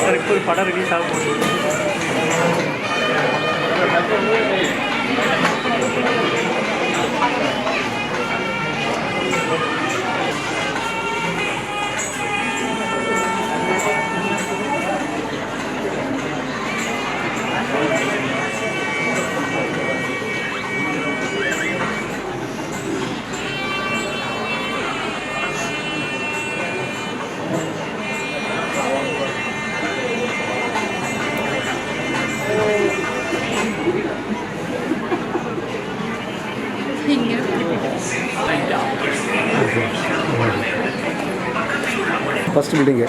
Sir இப்போ ஒரு படம் ரிலீஸ் ஆக போகுது building it.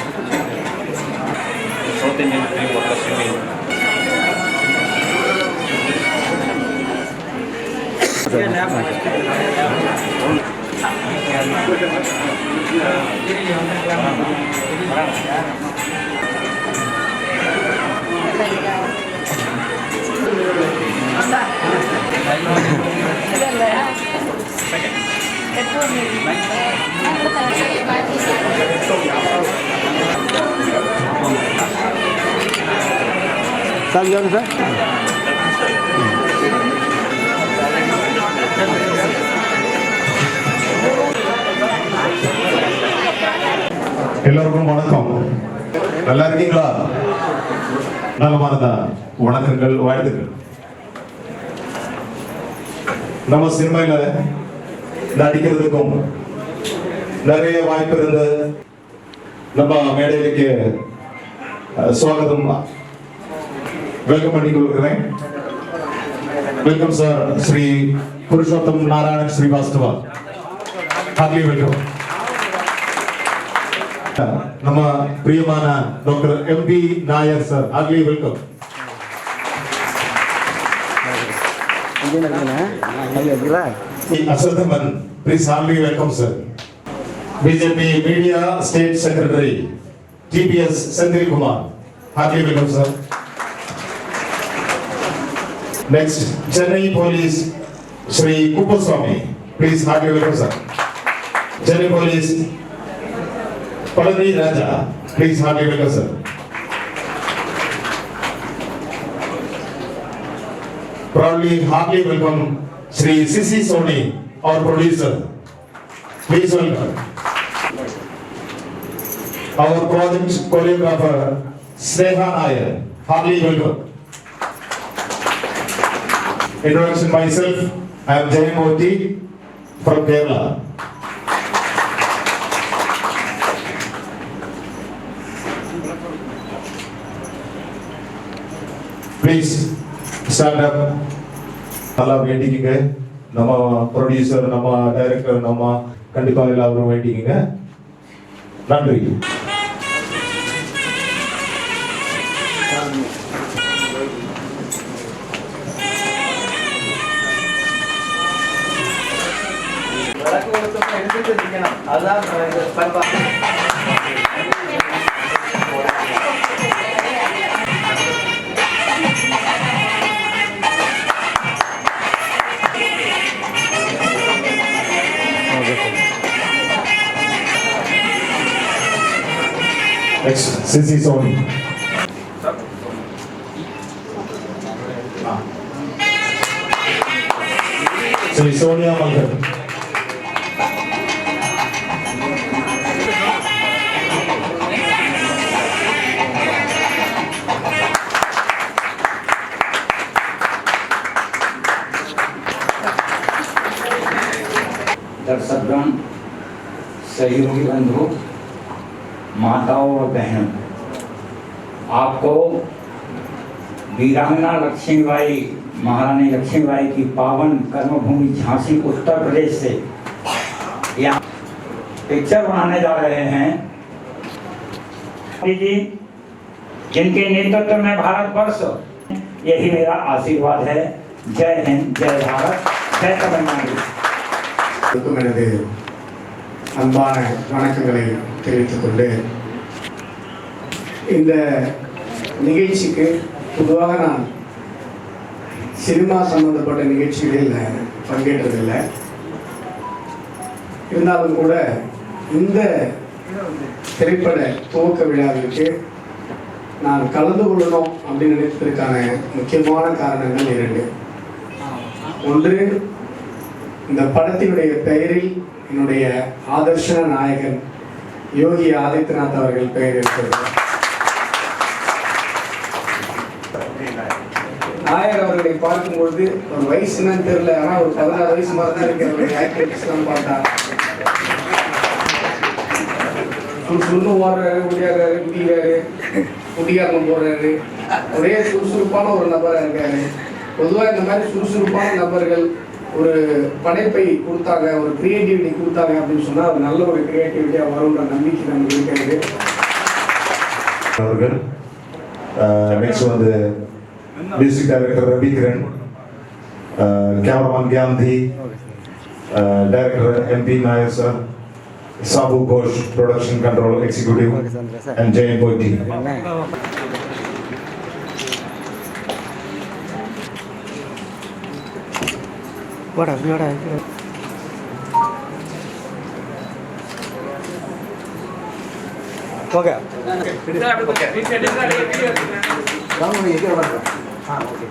Thank you. Sir இங்கே சார் எல்லோருக்கும் வணக்கம். நல்லா இருக்கீங்களா? நலமா இருந்தா வணக்கங்கள் வாழ்த்துக்கள். நம்ம சினிமையில நடிக்கிறதுக்கும் நிறைய வாய்ப்பு இருந்து நம்ம மேடைகளுக்கு சுவாகதம் வெல்கம் பண்ணி கொடுக்குறேன் welcome sir Sri Purushottam Narayana Srivastava. Hartley welcome நம்ம பிரியமான doctor M B Nair sir Hartley welcome என்ன ಈ ಅಸದಮನ್ please ಹಾರ್ಲಿ welcome sir BJP media state secretary T P S Sandeep Kumar ಹಾರ್ಲಿ welcome sir next Chennai police Shri Kuppaswamy please ಹಾರ್ಲಿ welcome sir Chennai police Palani Raja please ಹಾರ್ಲಿ welcome sir proudly heartily welcome Shri CC Soni और producer और choreographer Sneha Nair Harley welcome introduction myself I am Jai Modi from Kerala Please stand. நல்லா வேண்டிக்கிங்க. நம்ம producer நம்ம director நம்ம கண்டிப்பா எல்லாரும் வேண்டிக்கிங்க. நன்றி. அதான் அதுதான் since he's on. Sri Sonia Magar. दर्शकगण सहयोगी बंधु माताओं और बहनों आपको वीरांगना लक्ष्मीबाई महारानी लक्ष्मीबाई की पावन कर्मभूमि झांसी उत्तर प्रदेश से यहाँ पिक्चर बनाने जा रहे हैं जी जिनके नेतृत्व में भारत वर्ष यही मेरा आशीर्वाद है जय हिंद जय भारत जय तमिलनाडु அனைவருக்கும் எனது அன்பான வணக்கங்களை தெரிவித்துக் கொண்டு இந்த நிகழ்ச்சிக்கு பொதுவாக நான் சினிமா சம்பந்தப்பட்ட நிகழ்ச்சிகளில் பங்கேற்றதில்லை. இருந்தாலும் கூட இந்த திரைப்பட துவக்க விழாவிற்கு நான் கலந்து கொள்ளணும் அப்படின்னு நினைப்பதற்கான முக்கியமான காரணங்கள் இரண்டு. ஒன்று இந்த படத்தினுடைய பெயரில் என்னுடைய ஆதர்ஷ நாயகன் யோகி ஆதித்யநாத் அவர்கள் பெயர் இருக்கிறது. நாயர் அவர்களை பார்க்கும்பொழுது ஒரு வயசு என்னன்னு தெரியல ஆனால் ஒரு பதினாறு வயசு மாதிரி தான் இருக்கிற ஆக்டிவிட்டிஸ்லாம் பார்த்தா சுறுசுறுன்னு ஓடுறாரு முடியாறாரு குடிக்கிறாரு குடிகாரணம் போடுறாரு. ஒரே சுறுசுறுப்பான ஒரு நபராக இருக்காரு. பொதுவாக இந்த மாதிரி சுறுசுறுப்பான நபர்கள் ஒரு படைப்பை கொடுத்தாங்க ஒரு கிரியேட்டிவிட்டி கொடுத்தாங்க அப்படின்னு சொன்னால் அது நல்ல ஒரு கிரியேட்டிவிட்டியாக வரும்ன்ற நம்பிக்கை நமக்கு இருக்கிறது. அவர்கள் நெக்ஸ்ட் வந்து music director Ravi Kiran cameraman Gnanadhi director M P Nair sir Sabu Ghosh production control executive and Jai Boti What have okay.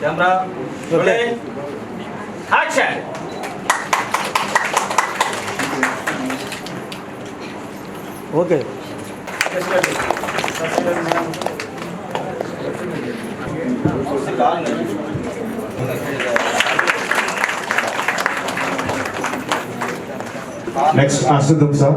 Camera action. Okay. Next ఆశ్రదం sir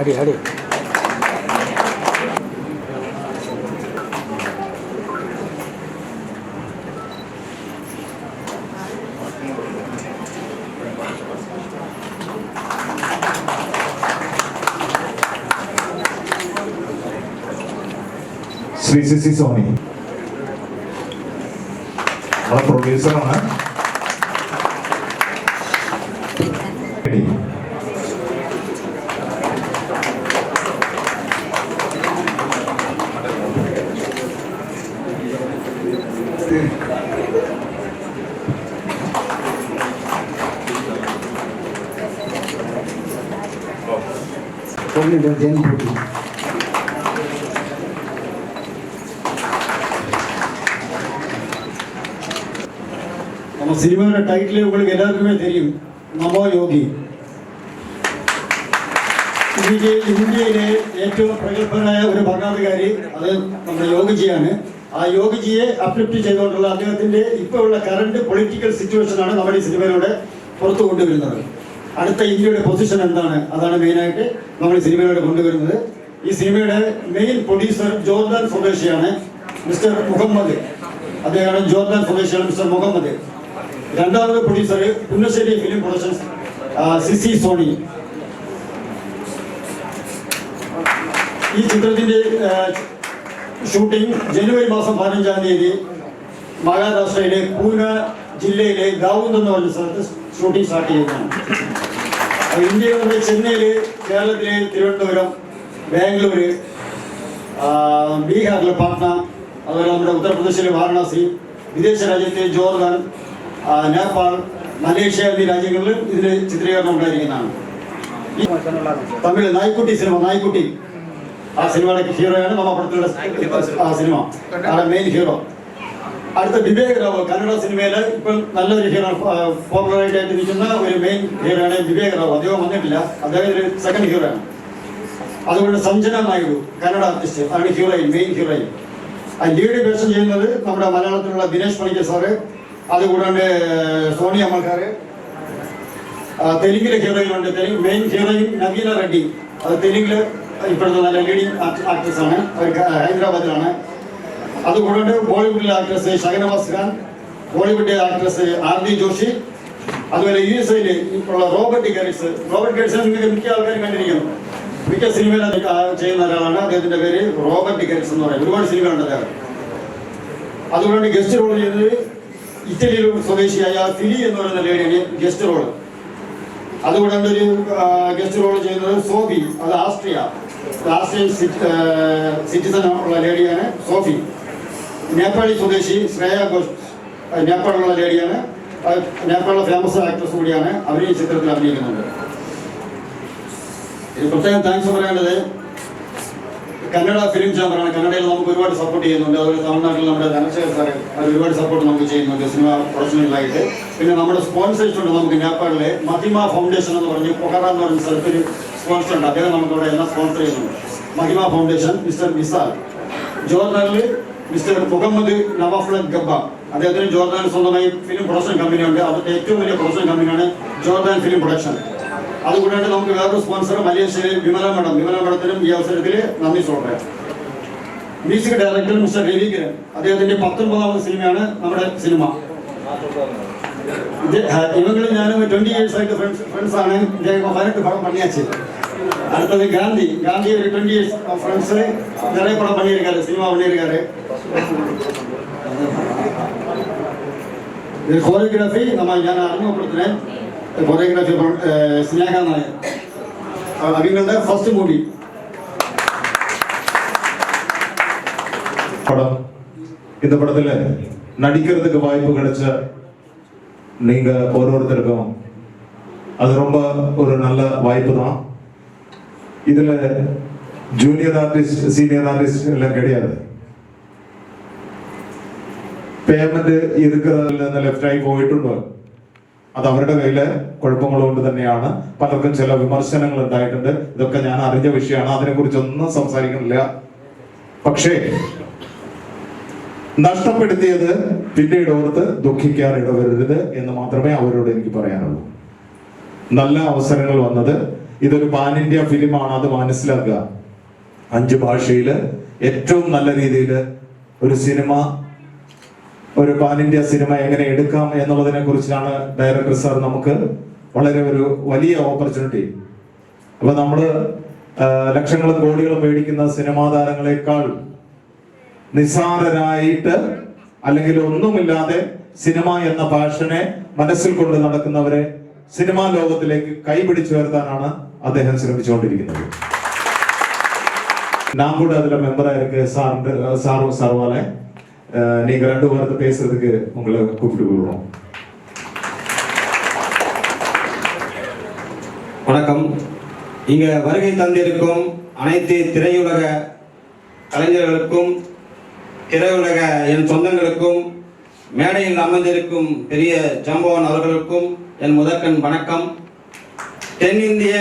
Adik, adik. Sri sisi Sony. Kalau perlu mana? பொண்ணு ஜெயின் போட்டி நம்ம சினிமாவோட title உங்களுக்கு எல்லாருக்குமே தெரியும் நமோ യോഗി ഇന്ത്യയിലെ ഇന്ത്യയിലെ ഏറ്റവും പ്രഗത്ഭനായ ഒരു ഭരണാധികാരി അത് നമ്മുടെ യോഗിജിയാണ് ആ യോഗിജിയെ അപ്ലിഫ്റ്റ് ചെയ്തുകൊണ്ടുള്ള അദ്ദേഹത്തിന്റെ ഇപ്പോൾ ഉള്ള കറണ്ട് പൊളിറ്റിക്കൽ സിറ്റുവേഷനാണ് നമ്മുടെ ഈ സിനിമയിലൂടെ പുറത്തു കൊണ്ടുവരുന്നത് അടുത്ത ഇന്ത്യയുടെ പൊസിഷൻ എന്താണ്? അതാണ് മെയിനായിട്ട് നമ്മൾ സിനിമയിലൂടെ കൊണ്ടുവരുന്നത്. ഈ സിനിമയുടെ മെയിൻ പ്രൊഡ്യൂസർ ജോർദാൻ സ്വദേശിയാണ് മിസ്റ്റർ മുഹമ്മദ്. അദ്ദേഹമാണ് ജോർദാൻ സ്വദേശിയാണ് മിസ്റ്റർ മുഹമ്മദ്. രണ്ടാമത് producer Punnasseri film productions C C Soni. ഈ ചിത്രത്തിന്റെ ഷൂട്ടിംഗ് ജനുവരി മാസം പതിനഞ്ചാം തീയതി മഹാരാഷ്ട്രയിലെ പൂന ജില്ലയിലെ ദാവൂദ് എന്ന് പറഞ്ഞ സ്ഥലത്ത് ഷൂട്ടിംഗ് സ്റ്റാർട്ട് ചെയ്യുന്നതാണ്. ഇന്ത്യയിൽ നിന്ന് ചെന്നൈയിൽ കേരളത്തിലെ തിരുവനന്തപുരം ബാംഗ്ലൂര് ബീഹാറിലെ പാട്ന അതുപോലെ നമ്മുടെ ഉത്തർപ്രദേശിലെ വാരണാസി വിദേശ രാജ്യത്തെ ജോർദാൻ നേപ്പാൾ മലേഷ്യ എന്നീ രാജ്യങ്ങളിലും ഇതിന് ചിത്രീകരണം ഉണ്ടായിരിക്കുന്നതാണ്. തമിഴ് നായ്ക്കുട്ടി സിനിമ നായ്ക്കുട്ടി. ആ സിനിമയുടെ ഹീറോയാണ് നമ്മ പടത്തിലുള്ള ആ സിനിമ. മെയിൻ ഹീറോ അടുത്ത വിവേക് റാവു കന്നഡ സിനിമയിൽ ഇപ്പം നല്ലൊരു ഹീറോ പോപ്പുലറായിട്ട് ആയിട്ട് ഒരു മെയിൻ ഹീറോയാണ് വിവേക് റാവു അദ്ദേഹം വന്നിട്ടില്ല. അദ്ദേഹം ഒരു സെക്കൻഡ് ഹീറോ ആണ്. അതുകൊണ്ട് സഞ്ജന നായിഡു കന്നഡ ആർട്ടിസ്റ്റ് അതാണ് ഹീറോയിൻ മെയിൻ ഹീറോയിൻ ലീഡ് വേഷം ചെയ്യുന്നത് നമ്മുടെ മലയാളത്തിലുള്ള ദിനേശ് പണിക്കർ സാറ്. അതുകൂടാണ്ട് സോണിയ അമ്മക്കാര് തെലുങ്കിലെ ഹീറോയിൻ ഉണ്ട്. Telugu main heroine Naveena Reddy. അത് തെലുങ്കിൽ ഇപ്പോഴത്തെ നല്ല ലീഡിങ് ആക്ട്രസ് ആണ്. ഹൈദരാബാദിലാണ്. അതുകൂടാണ്ട് ബോളിവുഡിലെ ആക്ട്രസ് ഷഹനവാസ് ഖാൻ ബോളിവുഡിലെ ആക്ട്രസ് ആർ ഡി ജോഷി അതുപോലെ യു എസ് ഐയിൽ ഉള്ള റോബർട്ട് ഗാരിസ് റോബർട്ട് ഗാരിസ് നിങ്ങൾക്ക് മിക്ക ആൾക്കാരും കണ്ടിരിക്കുന്നു മിക്ക സിനിമയിൽ ചെയ്യുന്ന ഒരാളാണ്. അദ്ദേഹത്തിന്റെ പേര് റോബർട്ട് ഗാരിസ് എന്ന് പറയുന്നത് ഒരുപാട് സിനിമ ഉണ്ട് അദ്ദേഹം. അതുകൊണ്ട് ഗസ്റ്റ് റോൾ ചെയ്തത് ഇറ്റലിയിൽ സ്വദേശിയായ ഫിലി എന്ന് പറയുന്ന ലേഡിയാണ് ഗസ്റ്റ് റോൾ അതുകൂടാണ്ട് ഒരു ഗസ്റ്റ് റോൾ ചെയ്യുന്നത് സോഫി അത് ആസ്ട്രിയ. ആസ്ട്രിയൻ സിറ്റിസൺ ഉള്ള ലേഡിയാണ് സോഫി. നേപ്പാളി സ്വദേശി ശ്രേയ ഘോഷ് നേപ്പാളിലുള്ള ലേഡിയാണ്. നേപ്പാളിലെ ഫേമസ് ആക്ട്രസ് കൂടിയാണ് അവർ ഈ ചിത്രത്തിൽ അഭിനയിക്കുന്നുണ്ട് പ്രത്യേകം താങ്ക്സ് പറയേണ്ടത് കന്നഡ ഫിലിം ചാമ്പറാണ് കന്നഡയിൽ നമുക്ക് ഒരുപാട് സപ്പോർട്ട് ചെയ്യുന്നുണ്ട്. അതുപോലെ തമിഴ്നാട്ടിൽ നമ്മുടെ ധനശേഖർ സാറ് അവർ ഒരുപാട് സപ്പോർട്ട് നമുക്ക് ചെയ്യുന്നുണ്ട്. സിനിമ പ്രൊഫഷണലായിട്ട് പിന്നെ നമ്മുടെ സ്പോൺസേഴ്സ് നമുക്ക് നേപ്പാളിലെ മഹിമ ഫൗണ്ടേഷൻ എന്ന് പറഞ്ഞ് പൊഹറ എന്ന് പറയുന്ന സ്ഥലത്തൊരു സ്പോൺസർ ഉണ്ട്. അദ്ദേഹം നമുക്ക് അവിടെ എല്ലാം സ്പോൺസർ ചെയ്യുന്നുണ്ട്. മഹിമ ഫൗണ്ടേഷൻ മിസ്റ്റർ വിസാൽ ജോർദാനിൽ മിസ്റ്റർ മുഹമ്മദ് നവാഫ്ലൻ ഗബ്ബ അദ്ദേഹത്തിന് ജോർദാൻ സ്വന്തമായി ഫിലിം പ്രൊഡക്ഷൻ കമ്പനിയുണ്ട് അതിന്റെ ഏറ്റവും വലിയ പ്രൊഡക്ഷൻ കമ്പനിയാണ് ജോർദാൻ ഫിലിം പ്രൊഡക്ഷൻ അതുകൂടാണ്ട് നമുക്ക് വേറൊരു സ്പോൺസർ മലേഷ്യയിലെ വിമല മേഡം. വിമല മേഡത്തിനും ഈ അവസരത്തിൽ നന്ദി സോട്ടെ മ്യൂസിക് ഡയറക്ടർ മിസ്റ്റർ രവികിരൻ അദ്ദേഹത്തിന്റെ പത്തൊമ്പതാമത് സിനിമയാണ് നമ്മുടെ സിനിമ ഇവങ്ങൾ ഞാനും ട്വന്റി ഇയേഴ്സ് ആയിട്ട് ഫ്രണ്ട്സ് ആണ്. പതിനെട്ട് പടം പണിയാച്ചി അടുത്തത് ഗാന്ധി. ഗാന്ധി ഒരു ട്വന്റി ഇയേഴ്സ് ഫ്രണ്ട്സ് നിറയെ പടം പണിയിരിക്കാറ് സിനിമ പണിയിരിക്കാറ് ഇതിൽ കോറിയോഗ്രാഫി നമ്മൾ ഞാൻ അറിമുഖപ്പെടുത്തുന്നേ കൊറിയോഗ്രാഫി സ്നേഹ നായർ അവങ്ങളുടെ ഫസ്റ്റ് மூவி படம் இந்த படத்தில் நடிக்கிறதுக்கு வாய்ப்பு கிடைச்ச நீங்கள் ஒரு ஒருத்தருக்கும் அது ரொம்ப ஒரு நல்ல வாய்ப்பு தான். இதில் ஜூனியர் ஆர்டிஸ்ட் சீனியர் ஆர்டிஸ்ட் எல்லாம் கிடையாது. പേയ്മെന്റ് ഇരിക്കുന്നതിൽ നിന്ന് ലെഫ്റ്റ് ആയി പോയിട്ടുണ്ടോ? അത് അവരുടെ കയ്യിലെ കുഴപ്പങ്ങൾ കൊണ്ട് തന്നെയാണ് പലർക്കും ചില വിമർശനങ്ങൾ ഉണ്ടായിട്ടുണ്ട്. ഇതൊക്കെ ഞാൻ അറിഞ്ഞ വിഷയമാണ്. അതിനെക്കുറിച്ചൊന്നും സംസാരിക്കുന്നില്ല പക്ഷേ നഷ്ടപ്പെടുത്തിയത് പിന്നീട് ഓർത്ത് ദുഃഖിക്കാൻ ഇടവരരുത് എന്ന് മാത്രമേ അവരോട് എനിക്ക് പറയാനുള്ളൂ. നല്ല അവസരങ്ങൾ വന്നത് ഇതൊരു പാൻ ഇന്ത്യ ഫിലിമാണ് അത് മനസ്സിലാക്കുക. അഞ്ച് ഭാഷയിൽ ഏറ്റവും നല്ല രീതിയിൽ ഒരു സിനിമ ഒരു പാൻ ഇന്ത്യ സിനിമ എങ്ങനെ എടുക്കാം എന്നുള്ളതിനെ കുറിച്ചാണ് ഡയറക്ടർ സാർ നമുക്ക് വളരെ ഒരു വലിയ ഓപ്പർച്യൂണിറ്റി. അപ്പൊ നമ്മൾ ലക്ഷങ്ങളും കോടികളും മേടിക്കുന്ന സിനിമാ താരങ്ങളെക്കാൾ നിസാരരായിട്ട് അല്ലെങ്കിൽ ഒന്നുമില്ലാതെ സിനിമ എന്ന പാഷനെ മനസ്സിൽ കൊണ്ട് നടക്കുന്നവരെ സിനിമാ ലോകത്തിലേക്ക് കൈപിടിച്ചു വരുത്താനാണ് അദ്ദേഹം ശ്രമിച്ചുകൊണ്ടിരിക്കുന്നത്. നാം കൂടെ അതിലെ മെമ്പറായിരിക്കും സാറിന്റെ സാറും സർവാലയ நீங்க ரெண்டு வாரத்தை பேசுறதுக்கு உங்களை கூப்பிட்டு கொள்றோம் வணக்கம். இங்க வருகை தந்திருக்கும் அனைத்து திரையுலக கலைஞர்களுக்கும் திரையுலக என் சொந்தங்களுக்கும் மேடையில் அமர்ந்திருக்கும் பெரிய ஜம்பவன் அவர்களுக்கும் என் முதற்கண் வணக்கம். தென்னிந்திய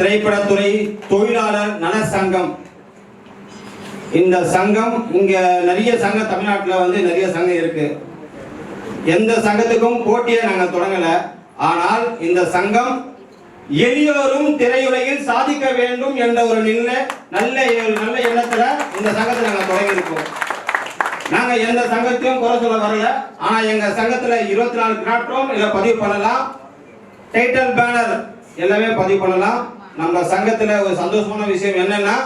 திரைப்படத்துறை தொழிலாளர் நல சங்கம் இந்த சங்கம் இங்க நிறைய சங்கம் தமிழ்நாட்டில் வந்து நிறைய சங்கம் இருக்கு. எந்த சங்கத்துக்கும் போட்டியை நாங்கள் தொடங்கல. ஆனால் இந்த சங்கம் எளியோரும் திரையுலகில் சாதிக்க வேண்டும் என்ற ஒரு நில நல்ல நல்ல எண்ணத்துல இந்த சங்கத்தை நாங்கள் தொடங்கியிருக்கோம். நாங்க எந்த சங்கத்தையும் குறை சொல்ல வரல. ஆனா எங்க சங்கத்துல இருபத்தி நாலு நாட்களும் இதை பதிவு பண்ணலாம். டைட்டில் பேனர் எல்லாமே பதிவு பண்ணலாம். நம்ம சங்கத்துல ஒரு சந்தோஷமான விஷயம் என்னன்னா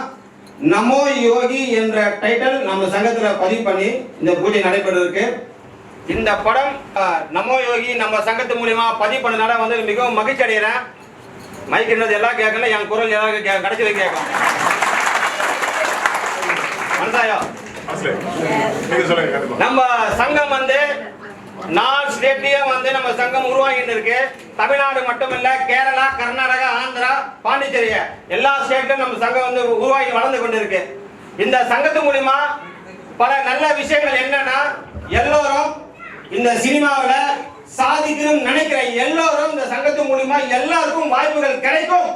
நமோ யோகி என்ற டைட்டில் நம்ம சங்கத்துல பதிவு பண்ணி இந்த பூஜை நடைபெற்றிருக்கு. இந்த படம் நமோ யோகி நம்ம சங்கத்து மூலியமா பதிவு பண்ணனால வந்து மிகவும் மகிழ்ச்சி அடைகிறேன். மைக் என்னது எல்லாம் கேட்கல என் குரல் எல்லாம் கே- கடைசி வரைக்கும் கேட்கும் மனசாயா நம்ம சங்கம் வந்து நாலு ஸ்டேட்லயே வந்து நம்ம சங்கம் உருவாகிட்டு இருக்கு தமிழ்நாடு மட்டுமில்ல கேரளா கர்நாடகா ஆந்திரா பாண்டிச்சேரி எல்லா ஸ்டேட்லயும் நம்ம சங்கம் வந்து உருவாகி வளர்ந்து கொண்டு இருக்கு இந்த சங்கத்து மூலியமா பல நல்ல விஷயங்கள் என்னன்னா எல்லோரும் இந்த சினிமாவில் சாதிக்கணும்னு நினைக்கிற எல்லோரும் இந்த சங்கத்து மூலியமா எல்லாருக்கும் வாய்ப்புகள் கிடைக்கும்.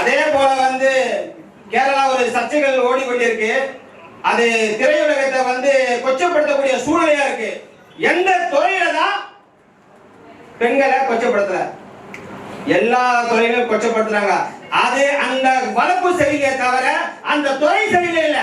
அதே போல வந்து கேரளா ஒரு சர்ச்சைகள் ஓடிக்கொண்டிருக்கு. அது திரையுலகத்தை வந்து கொச்சப்படுத்தக்கூடிய சூழ்நிலையா இருக்கு. எந்த துறையில தான் பெண்களை கொச்சப்படுத்தல? எல்லா துறையிலும் கொச்சப்படுத்துறாங்க. அது அந்த வளர்ப்பு சரியிலே தவிர அந்த துறை சரியில்லை இல்ல.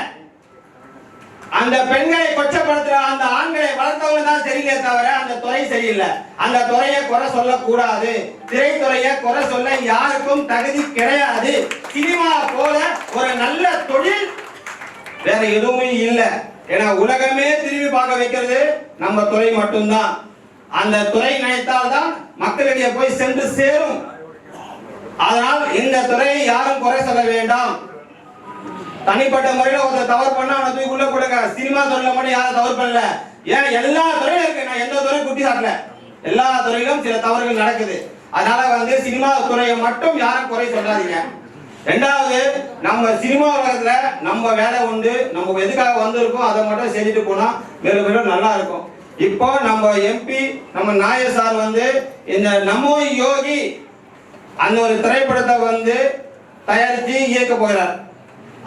அந்த பெண்களை கொச்சப்படுத்துற அந்த ஆண்களை வளர்த்தவங்க தான் சரியில்லையே தவிர அந்த துறை சரியில்லை அந்த துறையை குறை சொல்லக்கூடாது. திரைத்துறையை குறை சொல்ல யாருக்கும் தகுதி கிடையாது. சினிமா போல ஒரு நல்ல தொழில் வேற எதுவுமே இல்லை. ஏன்னா உலகமே திரும்பி பார்க்க வைக்கிறது நம்ம துறை மட்டும்தான். அந்த துறை நினைத்தால்தான் மக்களிடையே போய் சென்று சேரும். அதனால் இந்த துறையை யாரும் குறை சொல்ல வேண்டாம். தனிப்பட்ட முறையில் ஒருத்தர் தவறு பண்ணா அவனை தூக்கி உள்ள கொடுங்க சினிமா துறையில மட்டும் யாரும் தவறு பண்ணல. ஏன் எல்லா துறையும் இருக்கு. நான் எந்த துறையும் குட்டி சாட்டல எல்லா துறையிலும் சில தவறுகள் நடக்குது. அதனால வந்து சினிமா துறையை மட்டும் யாரும் குறை சொல்லாதீங்க. ரெண்டாவது நம்ம சினிமா உலகத்துல நம்ம வேலை உண்டு நம்ம எதுக்காக வந்திருக்கோம் அதை மட்டும் செஞ்சுட்டு போனா வெறும் வெறும் நல்லா இருக்கும். இப்போ நம்ம எம்பி நம்ம நாயர் சார் வந்து இந்த நமோ யோகி அந்த ஒரு திரைப்படத்தை வந்து தயாரித்து இயக்க போகிறார்.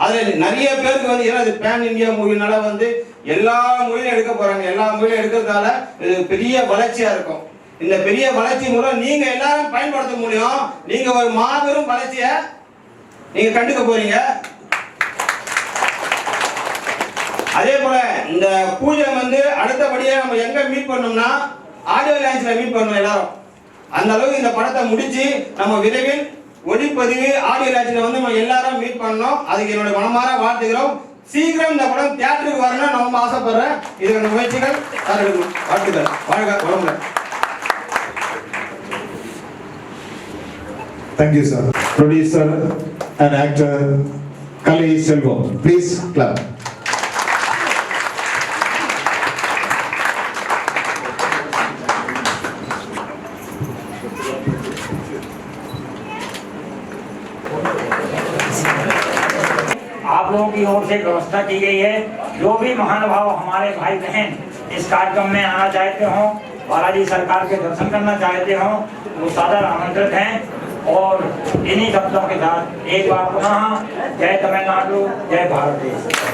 அதில் நிறைய பேருக்கு வந்து ஏன்னா இது பேன் இந்தியா மூவினால வந்து எல்லா மொழியும் எடுக்க போறாங்க. எல்லா மொழியும் எடுக்கிறதால இது பெரிய வளர்ச்சியா இருக்கும். இந்த பெரிய வளர்ச்சி மூலம் நீங்க எல்லாரும் பயன்படுத்த முடியும். நீங்க ஒரு மாபெரும் வளர்ச்சியை நீங்க கண்டுக்க போறீங்க. அதே போல இந்த பூஜை வந்து அடுத்தபடியா நம்ம எங்க மீட் பண்ணோம்னா ஆடியோ லான்ச்ல மீட் பண்ணோம் எல்லாரும். அந்த அளவுக்கு இந்த படத்தை முடிச்சு நம்ம விரைவில் ஒளிப்பதிவு ஆடியோ லான்ச்ல வந்து நம்ம எல்லாரும் மீட் பண்ணோம் அதுக்கு என்னோட மனமார வாழ்த்துக்கிறோம். சீக்கிரம் இந்த படம் தியேட்டருக்கு வரணும்னு நம்ம ஆசைப்படுறேன். இதுக்கான முயற்சிகள் தரணும் வாழ்த்துக்கள். வாழ்க வளமுடன். Thank you sir producer And actor Kali Selvam. Please clap. आप लोगों की ओर से व्यवस्था की गई है जो भी महानुभाव हमारे भाई बहन इस कार्यक्रम में आना चाहते हो, बालाजी सरकार के दर्शन करना चाहते हो, वो सादर आमंत्रित हैं और इन्हीं शब्दों के साथ एक बार पुनः जय तमिलनाडु जय भारत देश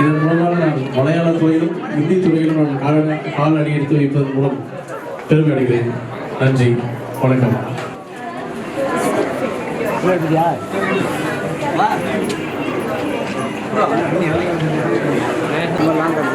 இதன் மூலமாக நான் மலையாள துறையிலும் இந்தி துறையிலும் நான் கால கால் அடி எடுத்து வைப்பதன் மூலம் பெருமை அடைகிறேன் நன்றி. வணக்கம். சுரேஷ்குமார் கோவை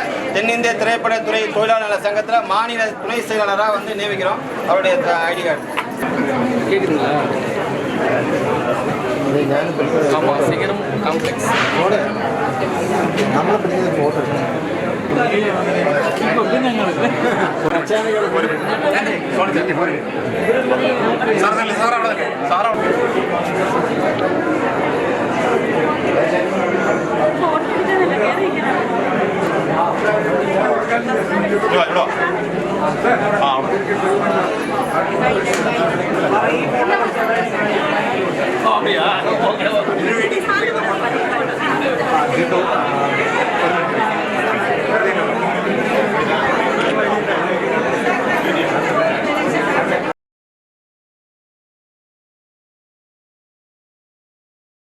தென்னிந்திய திரைப்படத்துறை தொழிலாளர் சங்கத்தில் மாநில துணை செயலாளராக வந்து நியமிக்கிறோம். அவருடைய ஐடி கார்டு. கேட்குதுங்களா ஆமாம் சிகரம் Đi rồi. À. Không Um. à? Không Okay.